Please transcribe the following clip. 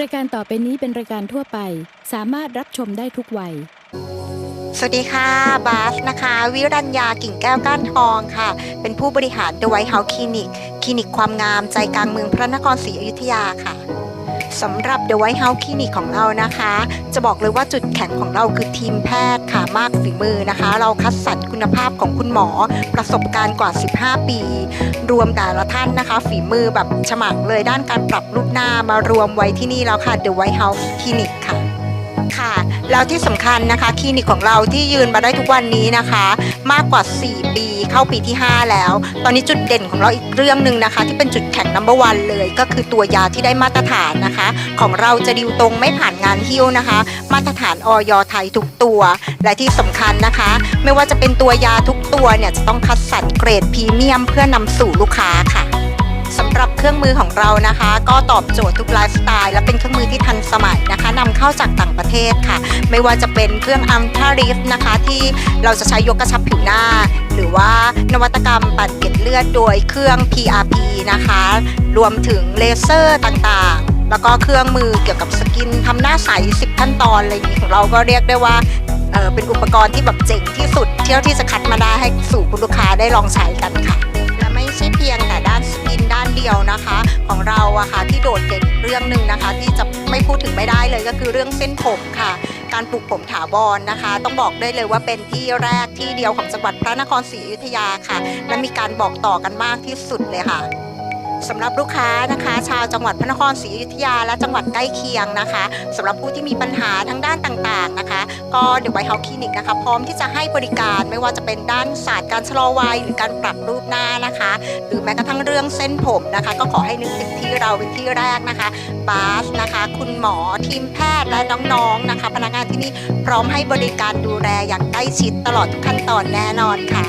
รายการต่อไปนี้เป็นรายการทั่วไป สามารถรับชมได้ทุกวัย สวัสดีค่ะ บาสนะคะ วิรัญญากิ่งแก้วก้านทองค่ะ เป็นผู้บริหาร The White House Clinic คลินิกความงามใจกลางเมืองพระนครศรีอยุธยาค่ะ สำหรับ The White House Clinic ของเรานะคะ จะบอกเลยว่าจุดแข็งของเราคือทีมแพทย์ค่ะมากฝีมือนะคะ เราคัดสรรคุณภาพของคุณหมอประสบการณ์กว่า 15 ปี รวมแต่ละท่านนะคะ ฝีมือแบบฉมักเลยด้านการปรับรูปหน้ามารวมไว้ที่นี่แล้วค่ะ The White House Clinic ค่ะ ค่ะ แล้วที่สำคัญนะคะคลินิกของเราที่ยืนมาได้ทุกวันนี้นะคะ มากกว่า 4 ปีเข้าปีที่ 5 แล้ว ตอนนี้จุดเด่นของเราอีกเรื่องหนึ่งนะคะ ที่เป็นจุดแข็งนัมเบอร์วันเลย ก็คือตัวยาที่ได้มาตรฐานนะคะ ของเราจะดิวตรงไม่ผ่านงานหิ้วนะคะ มาตรฐานออยไทยทุกตัว และที่สำคัญนะคะ ไม่ว่าจะเป็นตัวยาทุกตัวเนี่ยจะต้องคัดสรรเกรดพรีเมียมเพื่อนำสู่ลูกค้าค่ะ สำหรับเครื่องมือของเรานะคะ ก็ตอบโจทย์ทุกไลฟ์สไตล์และเป็นเครื่องมือที่ทันสมัยนะคะนำเข้าจากต่างประเทศค่ะ ไม่ว่าจะเป็นเครื่องอัมทาริฟนะคะที่เราจะใช้ยกกระชับผิวหน้า หรือว่านวัตกรรมปั่นเกล็ดเลือดโดยเครื่อง PRP นะคะ รวมถึงเลเซอร์ต่างๆ แล้วก็เครื่องมือเกี่ยวกับสกินทำหน้าใส 10 ขั้นตอนอะไรอย่างนี้ของเราก็เรียกได้ว่าเเป็นอุปกรณ์ที่แบบเจ๋งที่สุดเที่ยวที่จะคัดมาได้ให้สู่คุณลูกค้าได้ลองใช้กันค่ะ เดียวนะคะของเราอะค่ะที่โดดเด่นเรื่องหนึ่งนะคะ ที่จะไม่พูดถึงไม่ได้เลยก็คือเรื่องเส้นผมค่ะ การปลูกผมถาวรนะคะ ต้องบอกได้เลยว่าเป็นที่แรกที่เดียวของจังหวัดพระนครศรีอยุธยาค่ะ และมีการบอกต่อกันมากที่สุดเลยค่ะ สำหรับลูกค้านะคะ ชาวจังหวัดพระนครศรีอยุธยาและจังหวัดใกล้เคียงนะคะสำหรับผู้ที่มีปัญหาทั้งด้านต่างๆนะคะ ก็เดอะไวท์เฮาส์คลินิกนะคะพร้อมที่จะให้บริการไม่ว่าจะเป็นด้านศาสตร์การชะลอวัยหรือการปรับรูปหน้านะคะ หรือแม้กระทั่งเรื่องเส้นผมนะคะ ก็ขอให้นึกถึงที่เราเป็นที่แรกนะคะบาสนะคะ คุณหมอทีมแพทย์และน้องๆนะคะ พนักงานที่นี่พร้อมให้บริการดูแลอย่างใกล้ชิดตลอดทุกขั้นตอนแน่นอนค่ะ